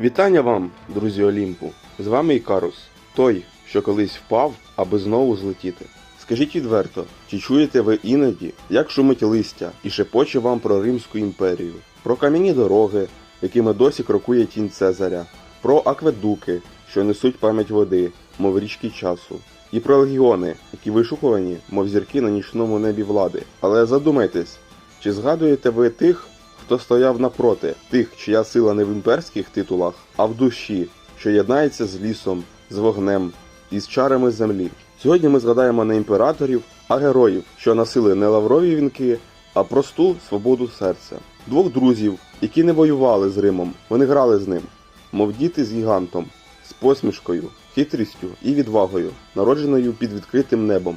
Вітання вам, друзі Олімпу! З вами Ікарус, той, що колись впав, аби знову злетіти. Скажіть відверто, чи чуєте ви іноді, як шумить листя і шепоче вам про Римську імперію, про кам'яні дороги, якими досі крокує тінь Цезаря, про акведуки, що несуть пам'ять води, мов річки часу, і про легіони, які вишукувані, мов зірки на нічному небі влади. Але задумайтесь, чи згадуєте ви тих, хто стояв напроти, тих, чия сила не в імперських титулах, а в душі, що єднається з лісом, з вогнем і з чарами землі. Сьогодні ми згадаємо не імператорів, а героїв, що носили не лаврові вінки, а просту свободу серця. Двох друзів, які не воювали з Римом, вони грали з ним, мов діти з гігантом, з посмішкою, хитрістю і відвагою, народженою під відкритим небом.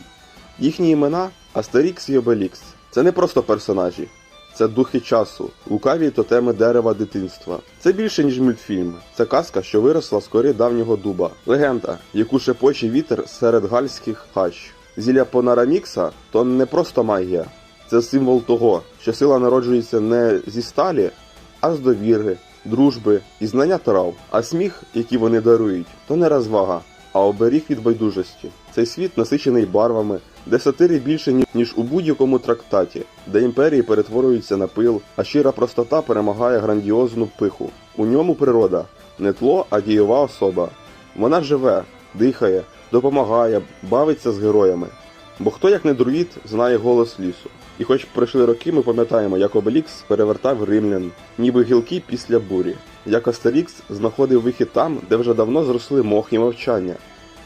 Їхні імена Астерікс і Обелікс. Це не просто персонажі, це духи часу, лукаві тотеми дерева дитинства. Це більше, ніж мультфільм. Це казка, що виросла з кори давнього дуба. Легенда, яку шепоче вітер серед гальських хач. Зілля Понарамікса то не просто магія, це символ того, що сила народжується не зі сталі, а з довіри, дружби і знання трав. А сміх, який вони дарують, то не розвага, а оберіг від байдужості. Цей світ насичений барвами, де сатири більше ні- ніж у будь-якому трактаті, де імперії перетворюються на пил, а щира простота перемагає грандіозну пиху. У ньому природа не тло, а дієва особа. Вона живе, дихає, допомагає, бавиться з героями. Бо хто, як не друїд, знає голос лісу. І хоч пройшли роки, ми пам'ятаємо, як Обелікс перевертав римлян, ніби гілки після бурі, як Астерікс знаходив вихід там, де вже давно зросли мох і мовчання,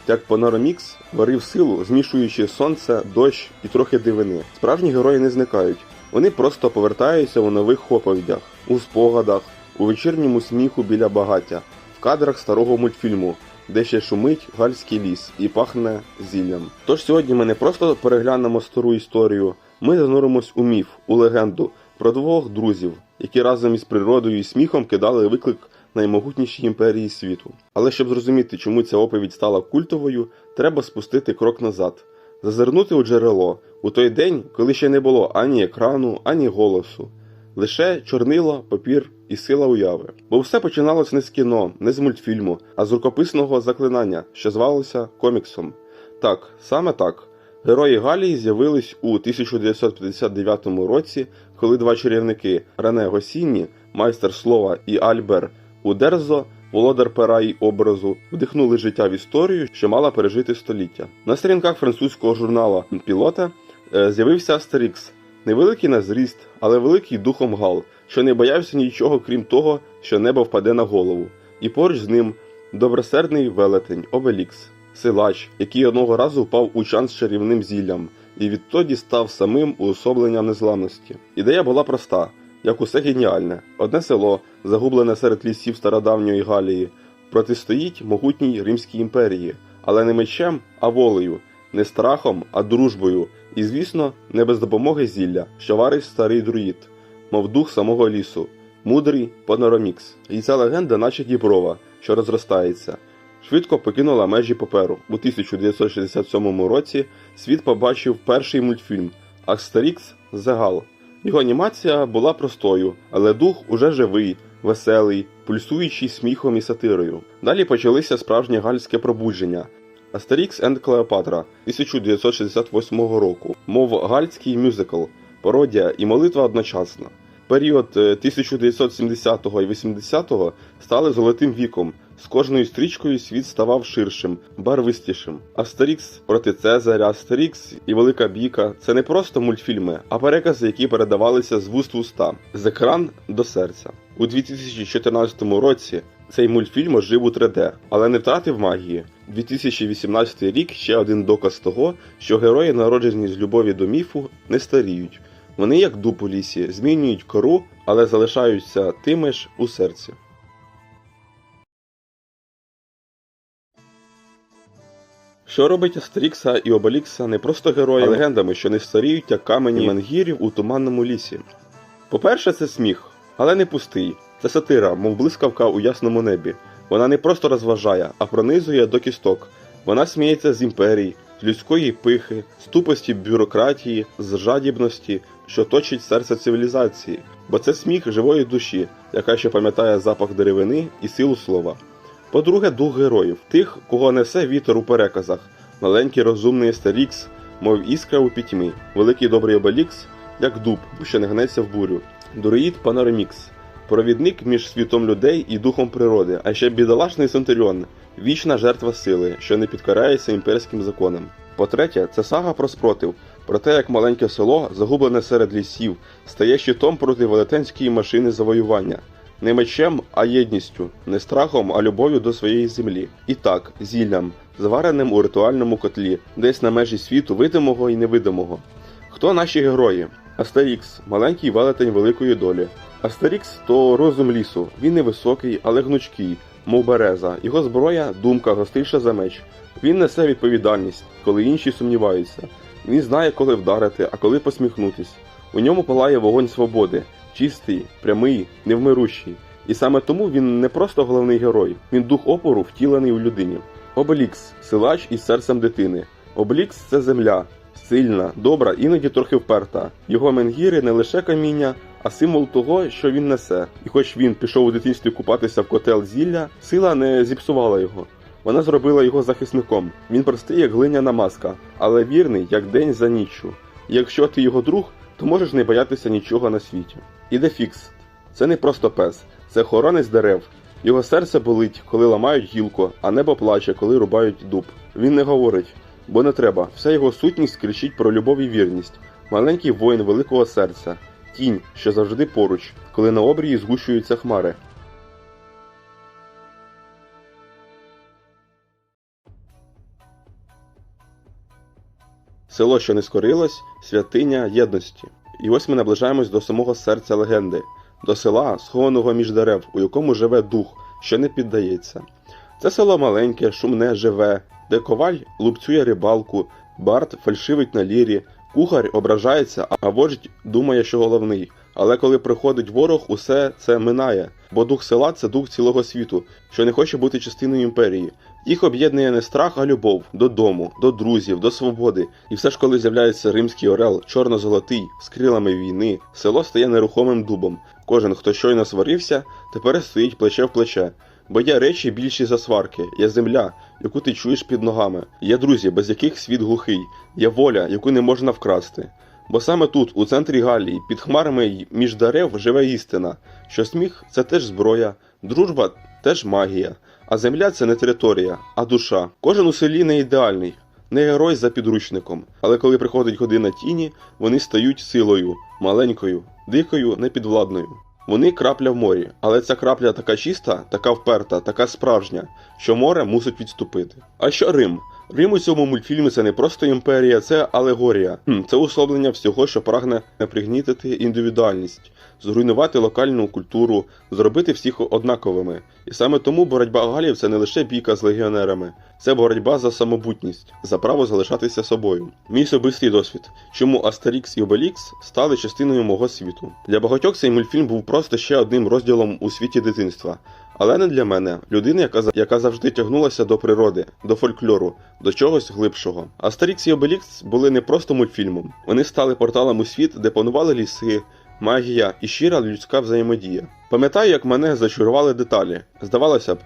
як Панорамікс варив силу, змішуючи сонце, дощ і трохи дивини. Справжні герої не зникають, вони просто повертаються у нових оповідях, у спогадах, у вечірньому сміху біля багаття, в кадрах старого мультфільму, де ще шумить гальський ліс і пахне зіллям. Тож сьогодні ми не просто переглянемо стару історію, ми зануримось у міф, у легенду про двох друзів, які разом із природою і сміхом кидали виклик наймогутнішій імперії світу. Але щоб зрозуміти, чому ця оповідь стала культовою, треба спустити крок назад, зазирнути у джерело у той день, коли ще не було ані екрану, ані голосу. Лише чорнило, папір і сила уяви. Бо все починалось не з кіно, не з мультфільму, а з рукописного заклинання, що звалося коміксом. Так, саме так. Герої Галії з'явились у 1959 році, коли два чарівники Рене Госінні, майстер слова і Альбер Удерзо, володар пера й образу, вдихнули життя в історію, що мала пережити століття. На сторінках французького журнала Пілота е, з'явився Астерікс, невеликий на зріст, але великий духом гал, що не боявся нічого, крім того, що небо впаде на голову. І поруч з ним добросердний велетень Обелікс, силач, який одного разу впав у чан з чарівним зіллям, і відтоді став самим уособленням незламності. Ідея була проста, як усе геніальне: одне село, загублене серед лісів стародавньої Галії, протистоїть могутній Римській імперії, але не мечем, а волею, не страхом, а дружбою, і, звісно, не без допомоги зілля, що варить старий друїд, мов дух самого лісу, мудрий Панорамікс. І ця легенда, наче діброва, що розростається. Швидко покинула межі паперу. У 1967 році світ побачив перший мультфільм Астерікс Зегал. Його анімація була простою, але дух уже живий, веселий, пульсуючий сміхом і сатирою. Далі почалися справжнє гальське пробудження. Астерікс енд Клеопатра 1968 року, мов гальський мюзикл, пародія і молитва одночасно. Період е, 1970 і 80 стали золотим віком. З кожною стрічкою світ ставав ширшим, барвистішим. Астерікс проти Цезаря, Астерікс і Велика Бійка це не просто мультфільми, а перекази, які передавалися з вуст в уста, з екран до серця. У 2014 році цей мультфільм ожив у 3D, але не втратив магії. 2018 рік ще один доказ того, що герої, народжені з любові до міфу, не старіють. Вони, як дуб у лісі, змінюють кору, але залишаються тими ж у серці. Що робить Астерікса і Обелікса не просто героями, а легендами, що не старіють, як камені мангірів у туманному лісі. По-перше, це сміх, але не пустий. Це сатира, мов блискавка у ясному небі. Вона не просто розважає, а пронизує до кісток. Вона сміється з імперій, з людської пихи, з тупості бюрократії, з жадібності, що точить серце цивілізації, бо це сміх живої душі, яка ще пам'ятає запах деревини і силу слова. По-друге, дух героїв, тих, кого несе вітер у переказах, маленький розумний Естерікс, мов іскра у пітьмі, великий добрий обелікс, як дуб, що не гнеться в бурю. Дуреїд Панорамікс, провідник між світом людей і духом природи, а ще бідолашний Центуріон, вічна жертва сили, що не підкорається імперським законам. По-третє, це сага про спротив, про те, як маленьке село, загублене серед лісів, стає щитом проти велетенської машини завоювання. Не мечем, а єдністю, не страхом, а любов'ю до своєї землі. І так, зіллям, звареним у ритуальному котлі, десь на межі світу видимого і невидимого. Хто наші герої? Астерікс маленький велетень великої долі. Астерікс то розум лісу. Він невисокий, але гнучкий, мов береза. Його зброя думка гостріша за меч. Він несе відповідальність, коли інші сумніваються. Він знає, коли вдарити, а коли посміхнутись. У ньому палає вогонь свободи, чистий, прямий, невмирущий. І саме тому він не просто головний герой, він дух опору, втілений у людині. Обелікс силач із серцем дитини. Обелікс це земля, сильна, добра, іноді трохи вперта. Його менгіри не лише каміння, а символ того, що він несе. І хоч він пішов у дитинстві купатися в котел зілля, сила не зіпсувала його. Вона зробила його захисником. Він простий, як глиняна маска, але вірний, як день за ніччю. Якщо ти його друг, то можеш не боятися нічого на світі. Іде фікс. Це не просто пес, це охоронець дерев. Його серце болить, коли ламають гілку, а небо плаче, коли рубають дуб. Він не говорить, бо не треба. Вся його сутність кричить про любов і вірність. Маленький воїн великого серця, тінь, що завжди поруч, коли на обрії згущуються хмари. Село, що не скорилось, святиня єдності. І ось ми наближаємось до самого серця легенди, до села, схованого між дерев, у якому живе дух, що не піддається. Це село маленьке, шумне, живе, де коваль лупцює рибалку, бард фальшивить на лірі, кухар ображається, а вождь думає, що головний. Але коли приходить ворог, усе це минає, бо дух села це дух цілого світу, що не хоче бути частиною імперії. Їх об'єднує не страх, а любов додому, до друзів, до свободи. І все ж, коли з'являється римський орел, чорно-золотий, з крилами війни, село стає нерухомим дубом. Кожен, хто щойно сварився, тепер стоїть плече в плече. Бо є речі більші за сварки, є земля, яку ти чуєш під ногами, є друзі, без яких світ глухий, є воля, яку не можна вкрасти. Бо саме тут, у центрі Галії, під хмарами між дерев живе істина, що сміх це теж зброя, дружба теж магія, а земля це не територія, а душа. Кожен у селі не ідеальний, не герой за підручником. Але коли приходить година тіні, вони стають силою, маленькою, дикою, непідвладною. Вони крапля в морі, але ця крапля така чиста, така вперта, така справжня, що море мусить відступити. А що Рим? Рим у цьому мультфільмі це не просто імперія, це алегорія. Це условлення всього, що прагне пригнітити індивідуальність, зруйнувати локальну культуру, зробити всіх однаковими. І саме тому боротьба галів це не лише бійка з легіонерами, це боротьба за самобутність, за право залишатися собою. Мій особистий досвід, чому Астерікс і Обелікс стали частиною мого світу. Для багатьох цей мультфільм був просто ще одним розділом у світі дитинства. Але не для мене, людини, яка, яка завжди тягнулася до природи, до фольклору, до чогось глибшого. Астерікс і Обелікс були не просто мультфільмом, вони стали порталом у світ, де панували ліси, магія і щира людська взаємодія. Пам'ятаю, як мене зачарували деталі. Здавалося б,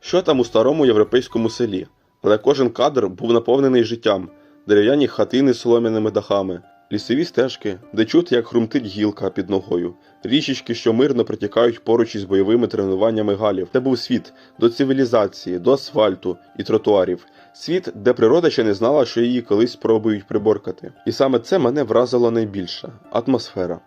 що там у старому європейському селі, але кожен кадр був наповнений життям, дерев'яні хатини з солом'яними дахами, лісові стежки, де чути, як хрумтить гілка під ногою, річечки, що мирно протікають поруч із бойовими тренуваннями галів. Це був світ до цивілізації, до асфальту і тротуарів. Світ, де природа ще не знала, що її колись спробують приборкати. І саме це мене вразило найбільше атмосфера.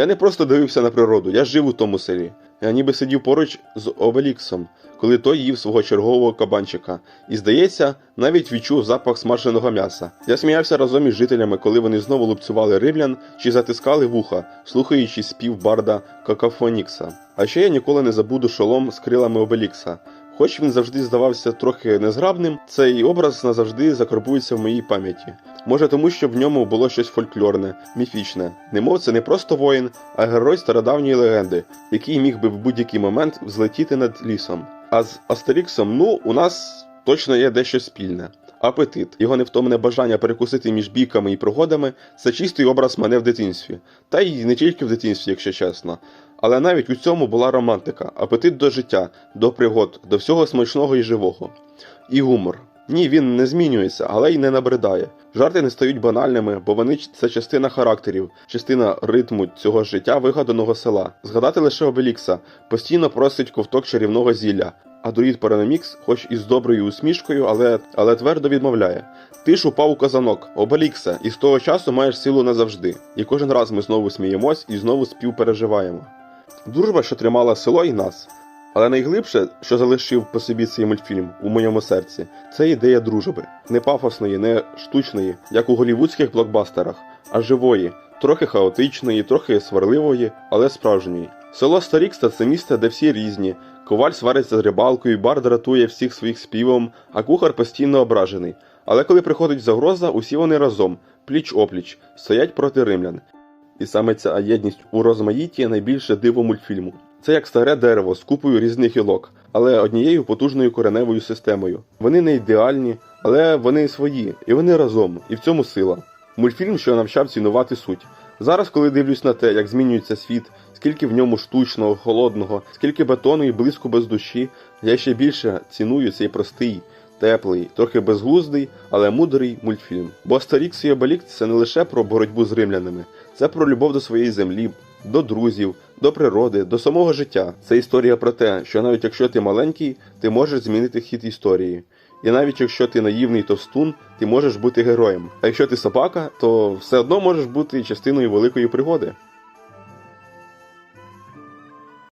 Я не просто дивився на природу, я жив у тому селі. Я ніби сидів поруч з Обеліксом, коли той їв свого чергового кабанчика, і, здається, навіть відчув запах смаженого м'яса. Я сміявся разом із жителями, коли вони знову лупцювали римлян чи затискали вуха, слухаючи спів барда Какафонікса. А ще я ніколи не забуду шолом з крилами Обелікса. Хоч він завжди здавався трохи незграбним, цей образ назавжди закарбується в моїй пам'яті. Може тому, що в ньому було щось фольклорне, міфічне. Немов це не просто воїн, а герой стародавньої легенди, який міг би в будь-який момент взлетіти над лісом. А з Астеріксом, ну, у нас точно є дещо спільне. Апетит, його невтомне бажання перекусити між бійками і пригодами це чистий образ мене в дитинстві. Та й не тільки в дитинстві, якщо чесно. Але навіть у цьому була романтика, апетит до життя, до пригод, до всього смачного і живого. І гумор. Ні, він не змінюється, але й не набридає. Жарти не стають банальними, бо вони це частина характерів, частина ритму цього життя вигаданого села. Згадати лише Обелікса постійно просить ковток чарівного зілля, а друїд Параномікс, хоч і з доброю усмішкою, але, але твердо відмовляє. Ти ж упав у казанок, Обелікса, і з того часу маєш силу назавжди. І кожен раз ми знову сміємось і знову співпереживаємо. Дружба, що тримала село і нас. Але найглибше, що залишив по собі цей мультфільм у моєму серці, це ідея дружби. Не пафосної, не штучної, як у голівудських блокбастерах, а живої, трохи хаотичної, трохи сварливої, але справжньої. Село Старікста це місце, де всі різні. Коваль свариться з рибалкою, бар дратує всіх своїх співом, а кухар постійно ображений. Але коли приходить загроза, усі вони разом, пліч опліч, стоять проти римлян. І саме ця єдність у розмаїтті найбільше диво мультфільму. Це як старе дерево з купою різних гілок, але однією потужною кореневою системою. Вони не ідеальні, але вони свої, і вони разом, і в цьому сила. Мультфільм, що навчав цінувати суть. Зараз, коли дивлюсь на те, як змінюється світ, скільки в ньому штучного, холодного, скільки бетону і блиску без душі, я ще більше ціную цей простий, теплий, трохи безглуздий, але мудрий мультфільм. Бо Астерікс і Обелікс це не лише про боротьбу з римлянами, це про любов до своєї землі, до друзів, до природи, до самого життя. Це історія про те, що навіть якщо ти маленький, ти можеш змінити хід історії. І навіть якщо ти наївний товстун, ти можеш бути героєм. А якщо ти собака, то все одно можеш бути частиною великої пригоди.